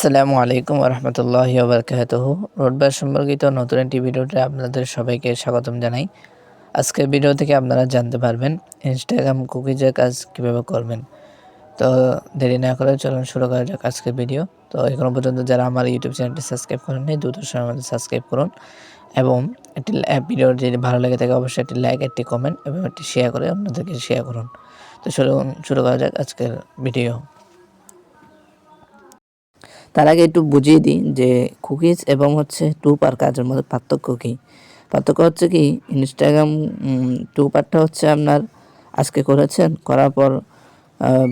আসসালামু আলাইকুম রহমতুল্লাহি ওবরকাতহ। রোডবার সম্পর্কিত নতুন একটি ভিডিওতে আপনাদের সবাইকে স্বাগতম জানাই। আজকের ভিডিও থেকে আপনারা জানতে পারবেন ইনস্টাগ্রাম কুকিজের কাজ কীভাবে করবেন। তো দেরি না করে চলুন শুরু করা যাক আজকের ভিডিও। তো এখনও পর্যন্ত যারা আমার ইউটিউব চ্যানেলটি সাবস্ক্রাইব করেননি দ্রুত সময়ের মধ্যে সাবস্ক্রাইব করুন এবং একটি ভিডিও যদি ভালো লেগে থাকে অবশ্যই একটি লাইক একটি কমেন্ট এবং একটি শেয়ার করে অন্যদেরকে শেয়ার করুন। তো চলুন শুরু করা যাক আজকের ভিডিও। তার আগে একটু বুঝিয়ে দিই যে কুকিজ এবং হচ্ছে টু পার কাজের মধ্যে পার্থক্য কী? পার্থক্য হচ্ছে কি ইনস্টাগ্রাম টু পারটা হচ্ছে আপনার আজকে করেছেন, করার পর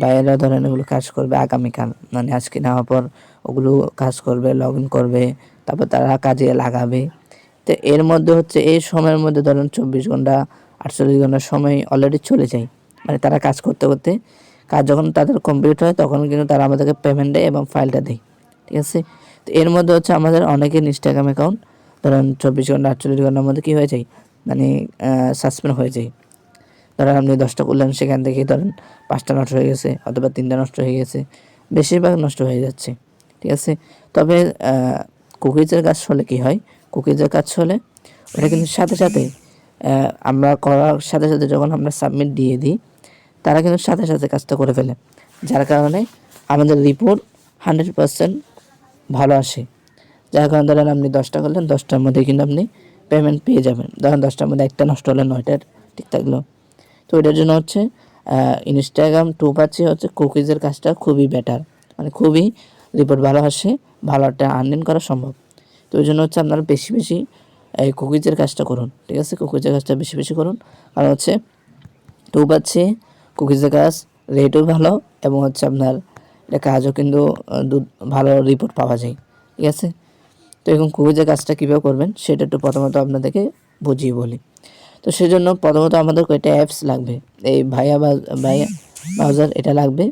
বাইরেরা ধরেন ওগুলো কাজ করবে আগামীকাল। মানে আজকে নেওয়ার পর ওগুলো কাজ করবে লগ ইন করবে, তারপর তারা কাজে লাগাবে। তো এর মধ্যে হচ্ছে এই সময়ের মধ্যে ধরেন চব্বিশ ঘণ্টা, আটচল্লিশ ঘণ্টার সময় অলরেডি চলে যায়। মানে তারা কাজ করতে করতে, কাজ যখন তাদের কমপ্লিট হয়, তখন কিন্তু তারা আমাদেরকে পেমেন্ট দেয় এবং ফাইলটা দেয়। ঠিক আছে? তো এর মধ্যে হচ্ছে আমাদের অনেকের ইনস্টাগ্রাম অ্যাকাউন্ট ধরেন চব্বিশ ঘণ্টা, আটচল্লিশ ঘণ্টার মধ্যে কী হয়ে যায়? মানে সাসপেন্ড হয়ে যায়। ধরেন আপনি দশটা করলেন, সেখান থেকে ধরেন পাঁচটা নষ্ট হয়ে গেছে অথবা তিনটা নষ্ট হয়ে গেছে, বেশিরভাগ নষ্ট হয়ে যাচ্ছে। ঠিক আছে? তবে কুকিজের কাজ হলে কি হয়? কুকিজের কাজ হলে ওটা কিন্তু সাথে সাথে আমরা করার সাথে সাথে যখন আমরা সাবমিট দিয়ে দিই, তারা কিন্তু সাথে সাথে কাজটা করে ফেলে। যার কারণে আমাদের রিপোর্ট হান্ড্রেড পার্সেন্ট ভালো আসে। যার কারণে ধরেন আপনি দশটা করলেন, দশটার মধ্যে কিন্তু আপনি পেমেন্ট পেয়ে যাবেন। ধরেন দশটার মধ্যে একটা নষ্ট হলে নয়টার ঠিক থাকল। তো এটার জন্য হচ্ছে ইনস্টাগ্রাম টু পাচ্ছি হচ্ছে কুকিজের কাজটা খুবই বেটার মানে খুবই রিপোর্ট ভালো আসে, ভালো একটা আর্নিং করা সম্ভব। তো ওই জন্য হচ্ছে আপনারা বেশি বেশি, এই কুকিজের কাজটা করুন, ঠিক আছে? কুকিজের কাজটা বেশি বেশি করুন। কারণ হচ্ছে টু পাচ্ছি কুকিজের কাজ রেটও ভালো এবং হচ্ছে আপনার এটা কাজও কিন্তু দুধ ভালো রিপোর্ট পাওয়া যায়। ঠিক আছে? তো এখন কুইজের কাজটা কীভাবে করবেন, সেটা একটু প্রথমত আপনাদেরকে বুঝিয়ে বলি। তো সেজন্য প্রথমত আমাদের কয়েকটা অ্যাপস লাগবে। এই ভাইয়া বা, ভাইয়া ব্রাউজার এটা লাগবে।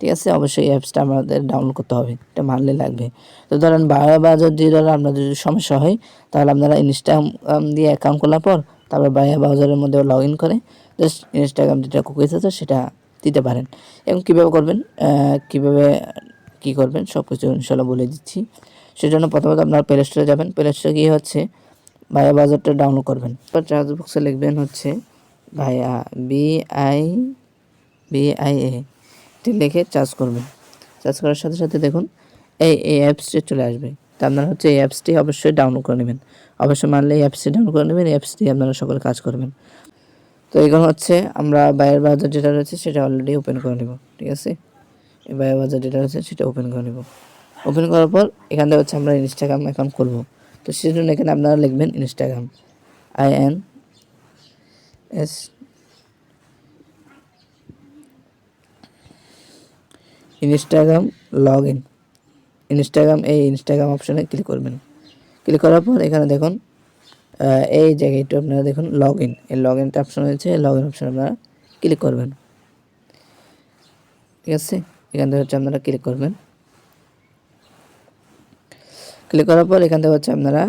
ঠিক আছে? অবশ্যই অ্যাপসটা আমাদের ডাউনলোড করতে হবে। এটা মানলে লাগবে। তো ধরেন ভাইয়া বাজার দিয়ে ধরেন আপনাদের যদি সমস্যা হয়, তাহলে আপনারা ইনস্টাগ্রাম দিয়ে অ্যাকাউন্ট করার পর, তারপর ভাইয়া ব্রাউজারের মধ্যে লগ ইন করে জাস্ট ইনস্টাগ্রাম যেটা কুকিজ আছে, সেটা দিতে পারেন। এবং কীভাবে করবেন কীভাবে, কী করবেন সব কিছু ইনশাল্লাহ বলে দিচ্ছি। সেজন্য প্রথমত আপনার প্লে স্টোরে যাবেন। প্লে স্টোরে গিয়ে হচ্ছে ভাইয়া বাজারটা ডাউনলোড করবেন। তারপর চার্জ বক্সে লিখবেন হচ্ছে ভাইয়া B I B I A এটি লিখে চার্জ করবেন। চার্জ করার সাথে সাথে দেখুন, এই এই অ্যাপসটি চলে আসবে। তা আপনারা হচ্ছে এই অ্যাপসটি অবশ্যই ডাউনলোড করে নেবেন। অবশ্যই মানলে এই অ্যাপসটি ডাউনলোড করে নেবেন, এই অ্যাপসটি আপনারা সকলে কাজ করবেন। তো এখানে হচ্ছে, আমরা বাইরের বাজার যেটা রয়েছে সেটা অলরেডি ওপেন করে নেব, ঠিক আছে? এই বাইরের বাজার যেটা রয়েছে সেটা ওপেন করে নেব। ওপেন করার পর এখান থেকে হচ্ছে আমরা ইনস্টাগ্রাম অ্যাকাউন্ট করব তো সেই জন্য এখানে আপনারা লিখবেন Instagram I N S Instagram log in Instagram এই ইনস্টাগ্রাম অপশানে ক্লিক করবেন। ক্লিক করার পর এখানে দেখুন এই জায়গাটা আপনারা দেখুন লগ ইন এই লগ ইনটা অপশন হয়েছে লগ ইন অপশন আপনারা ক্লিক করবেন। ঠিক আছে? এখান থেকে হচ্ছে আপনারা ক্লিক করবেন। ক্লিক করার পর এখান থেকে হচ্ছে আপনারা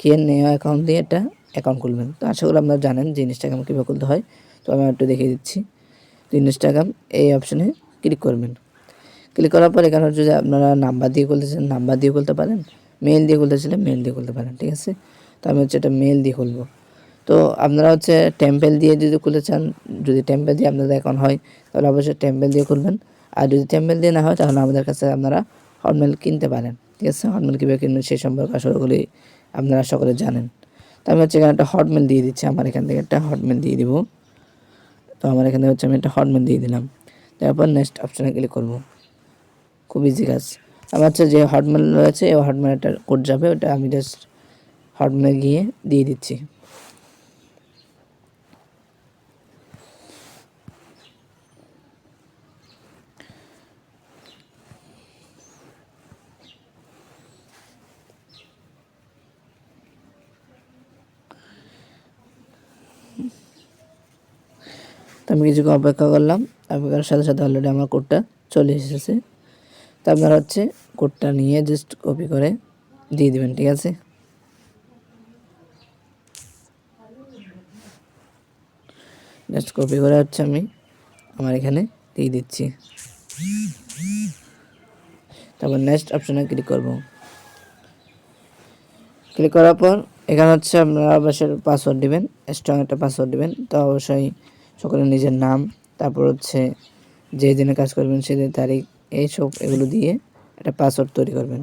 কে নেওয়া অ্যাকাউন্ট দিয়ে একটা অ্যাকাউন্ট খুলবেন। তো আশা করি আপনারা জানেন যে ইনস্টাগ্রাম কীভাবে খুলতে হয়। তো আমি একটু দেখিয়ে দিচ্ছি। তো ইনস্টাগ্রাম এই অপশনে ক্লিক করবেন। ক্লিক করার পর এখানে হচ্ছে যে আপনারা নাম্বার দিয়ে খুলতেছেন নাম্বার দিয়ে খুলতে পারেন মেল দিয়ে খুলতেছিলেন মেল দিয়ে খুলতে পারেন। ঠিক আছে? তো আমি হচ্ছে এটা মেল দিয়ে খুলবো। তো আপনারা হচ্ছে টেম্পেল দিয়ে যদি খুলে চান, যদি টেম্পেল দিয়ে আপনাদের এখন হয়, তাহলে অবশ্যই টেম্পেল দিয়ে খুলবেন। আর যদি টেম্পেল দিয়ে না হয়, তাহলে আমাদের কাছে আপনারা হটমেল কিনতে পারেন। ঠিক আছে? হটমেল কীভাবে কিনবেন সেই সম্পর্কে আসলেগুলি আপনারা সকলে জানেন। তো আমি হচ্ছে এখানে একটা হটমেল দিয়ে দিচ্ছি, আমার এখান থেকে একটা হটমেল দিয়ে দিব। তো আমার এখানে হচ্ছে আমি একটা হটমেল দিয়ে দিলাম। তারপর নেক্সট অপশানে ক্লিক করব। খুব ইজি কাজ। আমার হচ্ছে যে হটমেল রয়েছে, এই হটমেলটা কোড যাবে, ওটা আমি জাস্ট হটমেল গিয়ে দিয়ে দিচ্ছি। আমি কিছুক্ষণ অপেক্ষা করলাম, অপেক্ষার সাথে সাথে অলরেডি আমার কোডটা চলে এসেছে। তো আপনারা হচ্ছে কোডটা নিয়ে জাস্ট কপি করে দিয়ে দেবেন, ঠিক আছে? জাস্ট কপি করে হচ্ছে আমি আমার এখানে দিয়ে দিচ্ছি। তারপর নেক্সট অপশানে ক্লিক করব। ক্লিক করার পর এখানে হচ্ছে আপনারা অবশ্যই পাসওয়ার্ড দিবেন স্ট্রং একটা পাসওয়ার্ড দিবেন। তো অবশ্যই সকলের নিজের নাম, তারপর হচ্ছে যে দিনে কাজ করবেন সেদিন তারিখ, এইসব এগুলো দিয়ে একটা পাসওয়ার্ড তৈরি করবেন।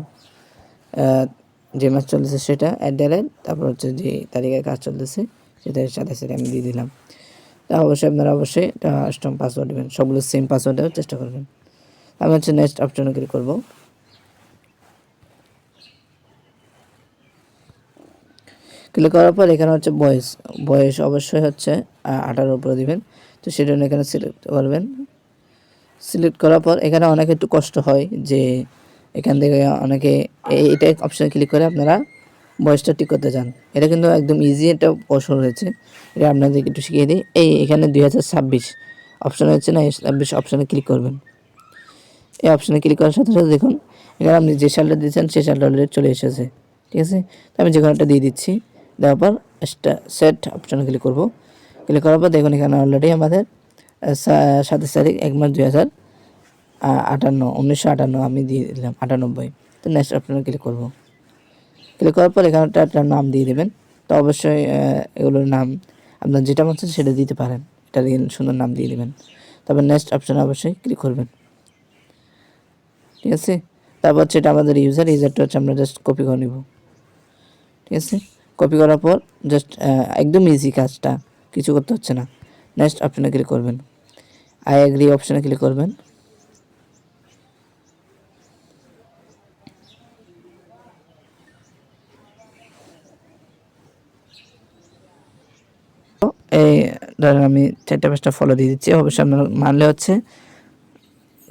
যে মাস চলতেছে সেটা অ্যাট দ্য তারপর হচ্ছে যে তারিখে কাজ চলতেছে, সেটার সাথে সাথে আমি দিয়ে দিলাম। তা অবশ্যই আপনারা অবশ্যই একটা স্ট্রং পাসওয়ার্ড দেবেন সবগুলো সেম পাসওয়ার্ড দেওয়ার চেষ্টা করবেন। আমি হচ্ছে নেক্সট অপশনে ক্লিক করব। ক্লিক করার পর এখানে হচ্ছে বয়স। বয়স অবশ্যই হচ্ছে আঠারোর উপরে দিবেন। তো সেটা এখানে সিলেক্ট করবেন। সিলেক্ট করার পর এখানে অনেক একটু কষ্ট হয় যে এখান থেকে অনেকে এই- এটা অপশানে ক্লিক করে আপনারা বয়সটা ঠিক করতে চান। এটা কিন্তু একদম ইজি একটা কৌশল রয়েছে। এটা আপনাদেরকে একটু শিখিয়ে দিই। এই এখানে দুই হাজার ছাব্বিশ। অপশান হচ্ছে না, এই ছাব্বিশ অপশানে ক্লিক করবেন। এই অপশানে ক্লিক করার সাথে সাথে দেখুন, এখানে আপনি যে সালটা দিয়েছেন, সেই সালটা অলরেডি চলে এসেছে। ঠিক আছে? তো আমি যে একটা দিয়ে দিচ্ছি, দেওয়ার পর সেট অপশানে ক্লিক করব। ক্লিক করার পর দেখুন, এখানে অলরেডি আমাদের সাতাশ তারিখ, এক মাস দুই হাজার আটান্ন, উনিশশো আটান্ন আমি দিয়ে দিলাম, আটানব্বই। তো নেক্সট অপশানে ক্লিক করব। ক্লিক করার পর এখানে একটা নাম দিয়ে দেবেন। তো অবশ্যই এগুলোর নাম আপনার যেটা মন সেটা দিতে পারেন। এটা দিয়ে সুন্দর নাম দিয়ে দেবেন। তারপর নেক্সট অপশানে অবশ্যই ক্লিক করবেন। ঠিক আছে? তারপর হচ্ছে এটা আমাদের ইউজার ইউজারটা হচ্ছে আমরা জাস্ট কপি করে নিব। ঠিক আছে? কপি করার পর জাস্ট একদম ইজি কাজটা। কিছু করতে হচ্ছে না। নেক্সট অপশানে ক্লিক করবেন। আই এগ্রি অপশানে ক্লিক করবেন তো এই ধরেন আমি চারটা পাঁচটা ফলো দিয়ে দিচ্ছি। অবশ্যই আপনার মানলে হচ্ছে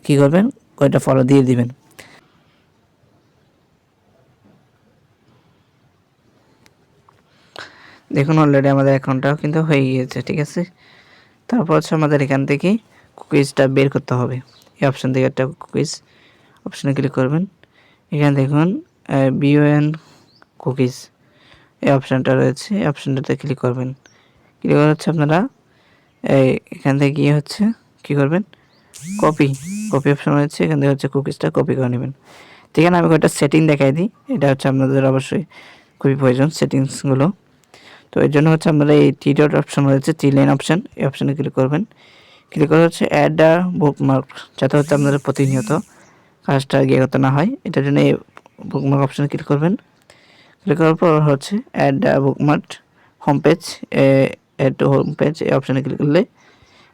কী করবেন? কয়টা ফলো দিয়ে দিবেন? দেখুন অলরেডি আমাদের অ্যাকাউন্টটাও কিন্তু হয়ে গিয়েছে, ঠিক আছে? তারপর হচ্ছে আমাদের এখান থেকে কুকিজটা বের করতে হবে। এই অপশান থেকে একটা কুকিজ অপশানে ক্লিক করবেন। এখানে দেখুন বিওএন কুকিজ এই অপশানটা রয়েছে, এই অপশানটাতে ক্লিক করবেন। ক্লিক করা হচ্ছে আপনারা এই, এখান থেকে গিয়ে হচ্ছে কী করবেন? কপি কপি অপশন রয়েছে, এখান থেকে হচ্ছে কুকিজটা কপি করে নেবেন। তো এখানে আমি কয়েকটা সেটিং দেখাই দিই, এটা হচ্ছে আপনাদের অবশ্যই খুবই প্রয়োজন সেটিংসগুলো তো এর জন্য হচ্ছে আপনারা এই টি ডট অপশন রয়েছে টি লাইন অপশন এই অপশানে ক্লিক করবেন। ক্লিক করা হচ্ছে অ্যাড আ বুকমার্ক যাতে হচ্ছে আপনাদের প্রতিনিয়ত কাজটা গিয়ে করতে না হয়। এটার জন্য এই বুকমার্ক অপশানে ক্লিক করবেন। ক্লিক করার পর হচ্ছে add a bookmark home page add home page এই অপশানে ক্লিক করলে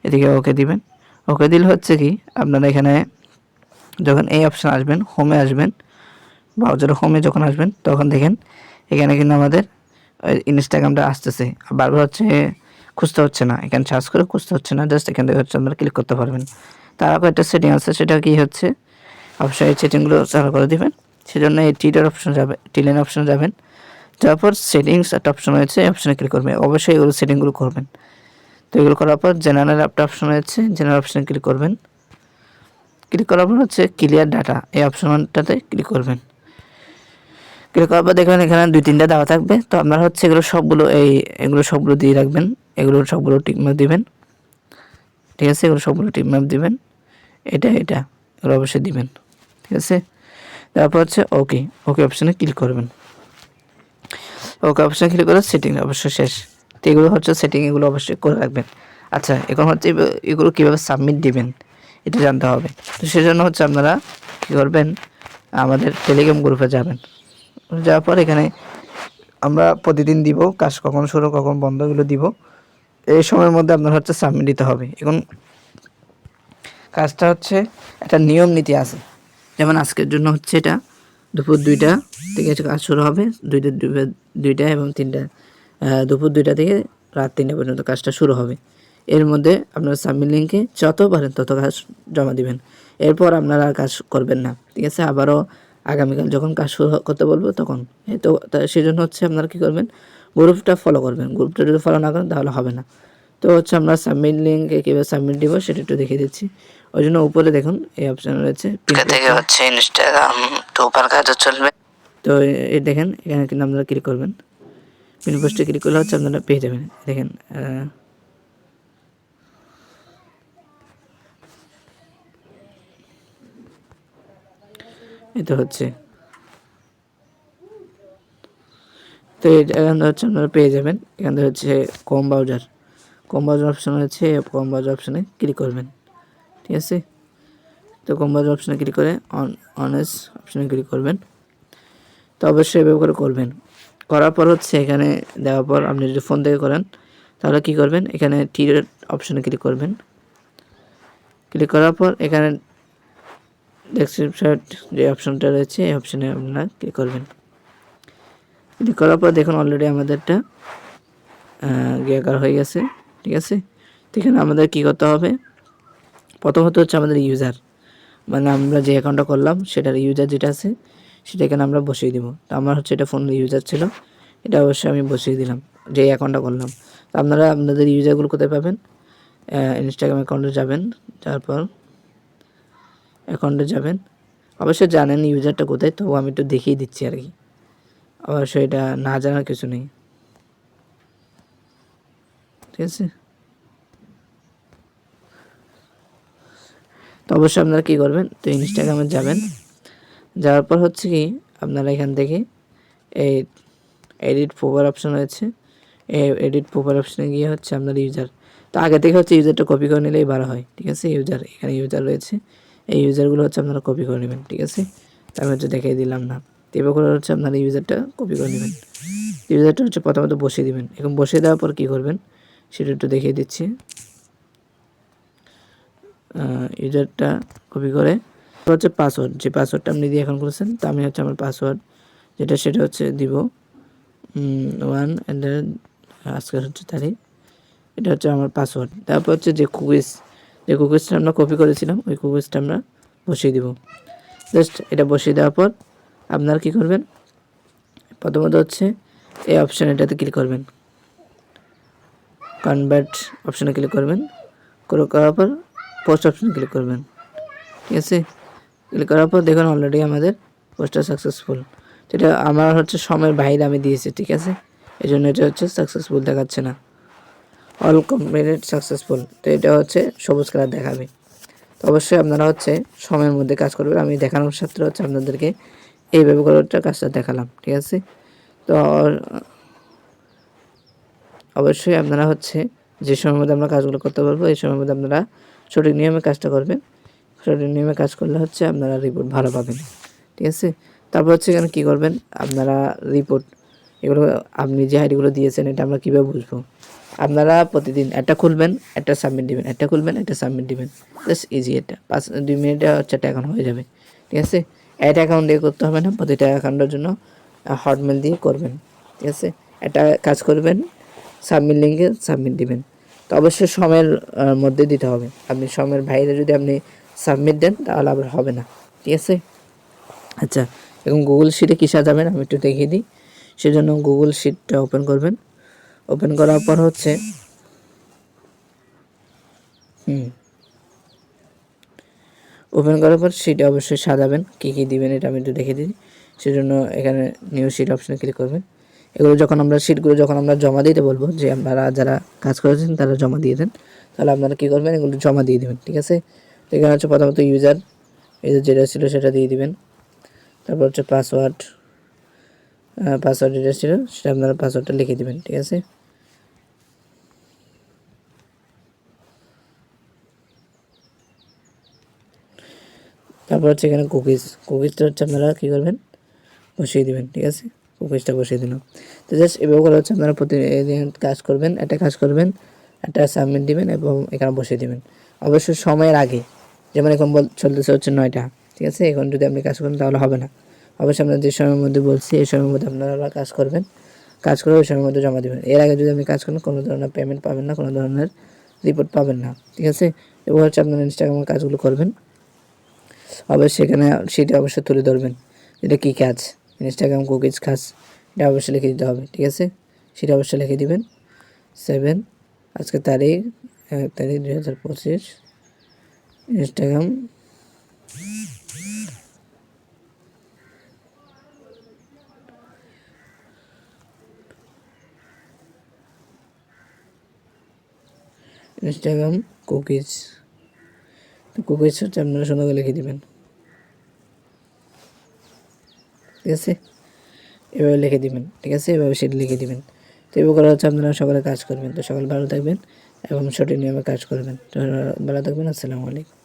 এদিকে ওকে দিবেন। ওকে দিলে হচ্ছে কি, আপনারা এখানে যখন এই অপশান আসবেন হোমে আসবেন ব্রাউজারে হোমে যখন আসবেন, তখন দেখেন এখানে কিন্তু আমাদের ইনস্টাগ্রামটা আসতেছে। বারবার হচ্ছে খুঁজতে হচ্ছে না। এখানে সার্চ করে খুঁজতে হচ্ছে না জাস্ট এখান থেকে হচ্ছে আপনারা ক্লিক করতে পারবেন। তার আগে একটা সেটিং আছে, সেটা কি হচ্ছে? এই সেটিংগুলো চালু করে দিবেন। সেজন্য এই টিটার অপশন যাবে টিলেন অপশনে যাবেন। তারপর সেটিংস একটা অপশন রয়েছে অপশনে ক্লিক করবেন অবশ্যই এগুলো সেটিংগুলো করবেন। তো এগুলো করার পর জেনারেল একটা অপশন রয়েছে জেনারেল অপশনে ক্লিক করবেন। ক্লিক করার পর হচ্ছে ক্লিয়ার ডাটা এই অপশনটাতে ক্লিক করবেন। ক্লিক করার পর দেখবেন এখানে দুই, তিনটা দেওয়া থাকবে। তো আপনারা হচ্ছে এগুলো সবগুলো এই, এগুলো সবগুলো দিয়ে রাখবেন। এগুলো সবগুলো টিকমার্ক দিবেন। ঠিক আছে? এগুলো সবগুলো টিকমার্ক দিবেন। এটা এটা, এগুলো অবশ্যই দিবেন। ঠিক আছে? তারপর হচ্ছে ওকে ওকে অপশানে ক্লিক করবেন। ওকে অপশানে ক্লিক করে সেটিং অবশ্যই শেষ। তো এগুলো হচ্ছে সেটিং এগুলো অবশ্যই করে রাখবেন। আচ্ছা এখন হচ্ছে এগুলো কীভাবে সাবমিট দিবেন, এটা জানতে হবে। তো সেজন্য হচ্ছে আপনারা কী করবেন, আমাদের টেলিগ্রাম গ্রুপে যাবেন। যাওয়ার পর এখানে আমরা প্রতিদিন দিব, কাজ কখন শুরু, কখন বন্ধ, এগুলো দিব। এই সময়ের মধ্যে আপনার হচ্ছে সাবমিট দিতে হবে। এখন কাজটা হচ্ছে একটা নিয়ম নীতি আছে। যেমন আজকের জন্য হচ্ছে এটা, দুপুর দুইটা থেকে কাজ শুরু হবে, দুইটা দুইটা- দুইটা এবং তিনটা দুপুর দুইটা থেকে রাত তিনটা পর্যন্ত কাজটা শুরু হবে। এর মধ্যে আপনার সাবমিট লিঙ্কে যত পারেন তত কাজ জমা দিবেন। এরপর আপনারা আর কাজ করবেন না ঠিক আছে? আবারও আগামীকাল যখন কাজ শুরু করতে বলব তখন। তো তা- সেই জন্য হচ্ছে আপনারা কী করবেন? গ্রুপটা ফলো করবেন। গ্রুপটা যদি ফলো না করেন তাহলে হবে না। তো হচ্ছে আমরা সাবমিট লিঙ্কে কীভাবে সাবমিট দিব সেটা একটু দেখিয়ে দিচ্ছি। ওই জন্য উপরে দেখুন এই অপশান রয়েছে থেকে হচ্ছে ইনস্টাগ্রাম টুপার কাজও চলবে। তো এ- দেখেন, এখানে কিন্তু আপনারা ক্লিক করবেন। পিন পোস্টে ক্লিক করলে হচ্ছে আপনারা পেয়ে যাবেন। দেখেন এটা হচ্ছে। তো এখান থেকে হচ্ছে আপনারা পেয়ে যাবেন। এখান থেকে হচ্ছে com browser com browser option হচ্ছে কম ব্রাউজার অপশানে ক্লিক করবেন। ঠিক আছে? তো কম ব্রাউজার অপশানে ক্লিক করে অন অনেস অপশানে ক্লিক করবেন। তো অবশ্যই এভাবে করে করবেন। করার পর হচ্ছে এখানে দেওয়ার পর আপনি যদি ফোন থেকে করেন, তাহলে কি করবেন? এখানে টির অপশানে ক্লিক করবেন। ক্লিক করার পর এখানে ডেসক্রিপশন যে অপশানটা রয়েছে, এই অপশানে আপনারা ক্লিক করবেন। ক্লিক করার পর দেখুন অলরেডি আমাদেরটা গিয়াকার হয়ে গেছে, ঠিক আছে? তো এখানে আমাদের কী করতে হবে? প্রথমত হচ্ছে আমাদের ইউজার মানে আমরা যে অ্যাকাউন্টটা করলাম, সেটার ইউজার যেটা আছে সেটা এখানে আমরা বসিয়ে দিব। তো আমার হচ্ছে এটা ফোন ইউজার ছিল। এটা অবশ্যই আমি বসিয়ে দিলাম, যে অ্যাকাউন্টটা করলাম। তো আপনারা আপনাদের ইউজারগুলো কোথায় পাবেন? ইনস্টাগ্রাম অ্যাকাউন্টে যাবেন, তারপর অ্যাকাউন্টে যাবেন। অবশ্যই জানেন ইউজারটা কোথায় তো আমি একটু দেখিয়ে দিচ্ছি আর কি। অবশ্যই এটা না জানার কিছু নেই। ঠিক আছে? তো অবশ্যই আপনারা কী করবেন? তো ইনস্টাগ্রামে যাবেন। যাওয়ার পর হচ্ছে কি, আপনারা এখান থেকে এই এডিট প্রোফাইল অপশন রয়েছে। এডিট প্রোফাইল অপশনে গিয়ে হচ্ছে আপনার ইউজার তো আগে থেকে হচ্ছে ইউজারটা কপি করে নিলেই ভালো হয়, ঠিক আছে? ইউজার এখানে ইউজার রয়েছে। এই ইউজারগুলো হচ্ছে আপনারা কপি করে নেবেন, ঠিক আছে? আমি হচ্ছে দেখিয়ে দিলাম না। তো এবার করে হচ্ছে আপনারা ইউজারটা কপি করে নেবেন। ইউজারটা হচ্ছে প্রথমত বসিয়ে দিবেন। এখন বসিয়ে দেওয়ার পর কী করবেন? সেটা একটু দেখিয়ে দিচ্ছি। ইউজারটা কপি করে হচ্ছে পাসওয়ার্ড যে পাসওয়ার্ডটা আপনি দিয়ে এখন করেছেন, তা আমি হচ্ছে আমার পাসওয়ার্ড যেটা সেটা হচ্ছে দিব ওয়ান অ্যান্ড আজকের হচ্ছে তারিখ, এটা হচ্ছে আমার পাসওয়ার্ড তারপর হচ্ছে যে কুকিজ যে কুকিজটা আমরা কপি করেছিলাম, ওই কুকিজটা আমরা বসিয়ে দিব। জাস্ট এটা বসিয়ে দেওয়ার পর আপনার কী করবেন? প্রথমত হচ্ছে এই অপশান এটাতে ক্লিক করবেন। কনভার্ট অপশানে ক্লিক করবেন। করে করার পর পোস্ট অপশানে ক্লিক করবেন। ঠিক আছে? ক্লিক করার পর দেখুন অলরেডি আমাদের পোস্টটা সাকসেসফুল যেটা আমার হচ্ছে সময়ের বাইরে আমি দিয়েছি, ঠিক আছে? এই জন্য এটা হচ্ছে সাকসেসফুল দেখাচ্ছে না। অল কমপ্লিটেড সাকসেসফুল তো এটা হচ্ছে সবুজ কালার দেখাবে। তো অবশ্যই আপনারা হচ্ছে সময়ের মধ্যে কাজ করবেন। আমি দেখানোর সাথে হচ্ছে আপনাদেরকে এইভাবে করে কাজটা দেখালাম, ঠিক আছে? তো অবশ্যই আপনারা হচ্ছে যে সময়ের মধ্যে আমরা কাজগুলো করতে পারব, এই সময়ের মধ্যে আপনারা সঠিক নিয়মে কাজটা করবেন। সঠিক নিয়মে কাজ করলে হচ্ছে আপনারা রিপোর্ট ভালো পাবেন। ঠিক আছে? তারপর হচ্ছে এখানে কী করবেন? আপনারা রিপোর্ট এগুলো আপনি যে আইডিগুলো দিয়েছেন, এটা আমরা কীভাবে বুঝব? আপনারা প্রতিদিন একটা খুলবেন, একটা সাবমিট দিবেন, একটা খুলবেন, একটা সাবমিট দিবেন। জাস্ট ইজি এটা। পাঁচ, দুই মিনিটে হচ্ছে একটা অ্যাকাউন্ট হয়ে যাবে। ঠিক আছে? একটা অ্যাকাউন্ট দিয়ে করতে হবে না, প্রতিটা অ্যাকাউন্টের জন্য হটমেল দিয়ে করবেন। ঠিক আছে? একটা কাজ করবেন সাবমিট লিঙ্কে সাবমিট দিবেন। তো অবশ্যই সময়ের মধ্যে দিতে হবে। আপনি সময়ের বাইরে যদি আপনি সাবমিট দেন, তাহলে আবার হবে না। ঠিক আছে? আচ্ছা এখন গুগল শিটে কী সাজাবেন আমি একটু দেখিয়ে দিই। সেজন্য গুগল শিটটা ওপেন করবেন। ওপেন করার পর হচ্ছে, হুম। ওপেন করার পর শিটে অবশ্যই সাজাবেন, কী কী দিবেন এটা আমি একটু দেখে দিই। সেজন্য এখানে নিউ শিট অপশানে ক্লিক করবেন। এগুলো যখন আমরা শিটগুলো যখন আমরা জমা দিতে বলব, যে আপনারা যারা কাজ করেছেন তারা জমা দিয়ে দেন। তাহলে আপনারা কী করবেন? এগুলো জমা দিয়ে দেবেন, ঠিক আছে? এখানে হচ্ছে প্রথমত ইউজার ইউজার যেটা ছিল সেটা দিয়ে দিবেন। তারপর হচ্ছে পাসওয়ার্ড পাসওয়ার্ড যেটা ছিল সেটা আপনারা পাসওয়ার্ডটা লিখে দেবেন, ঠিক আছে? তারপর হচ্ছে এখানে কুকিজ কুকিজটা হচ্ছে আপনারা কী করবেন? বসিয়ে দেবেন, ঠিক আছে? কুকিজটা বসিয়ে দিলাম। তো জাস্ট এভাবে করে হচ্ছে আপনারা প্রতিদিন কাজ করবেন, একটা কাজ করবেন, একটা সাবমিট দিবেন এবং এখানে বসিয়ে দেবেন। অবশ্যই সময়ের আগে। যেমন এখন বল, চলতেছে হচ্ছে নয়টা, ঠিক আছে? এখন যদি আপনি কাজ করেন তাহলে হবে না। অবশ্যই আপনার যে সময়ের মধ্যে বলছি, এই সময়ের মধ্যে আপনারা কাজ করবেন। কাজ করে ওই সময়ের মধ্যে জমা দেবেন। এর আগে যদি আপনি কাজ করেন, কোনো ধরনের পেমেন্ট পাবেন না, কোনো ধরনের রিপোর্ট পাবেন না, ঠিক আছে? এবার হচ্ছে আপনার ইনস্টাগ্রামের কাজগুলো করবেন। অবশ্যই সেখানে সেটা অবশ্যই তুলে ধরবেন। এটা কী কাজ? ইনস্টাগ্রাম কুকিজ কাজ, এটা অবশ্যই লিখে দিতে হবে, ঠিক আছে? সেটা অবশ্যই লিখে দিবেন। সেভেন আজকে তারিখ এক তারিখ দুই হাজার পঁচিশ ইনস্টাগ্রাম ইনস্টাগ্রাম কুকিজ কুকিজ হচ্ছে আপনারা সুন্দর লিখে দেবেন। ঠিক আছে? এভাবে লিখে দিবেন। ঠিক আছে? এভাবে সেটা লিখে দিবেন। তো এভাবে করা হচ্ছে, আপনারা সকালে কাজ করবেন। তো সকাল ভালো থাকবেন। এবং সঠিক নিয়মে কাজ করবেন। ভালো থাকবেন। আসসালামু আলাইকুম।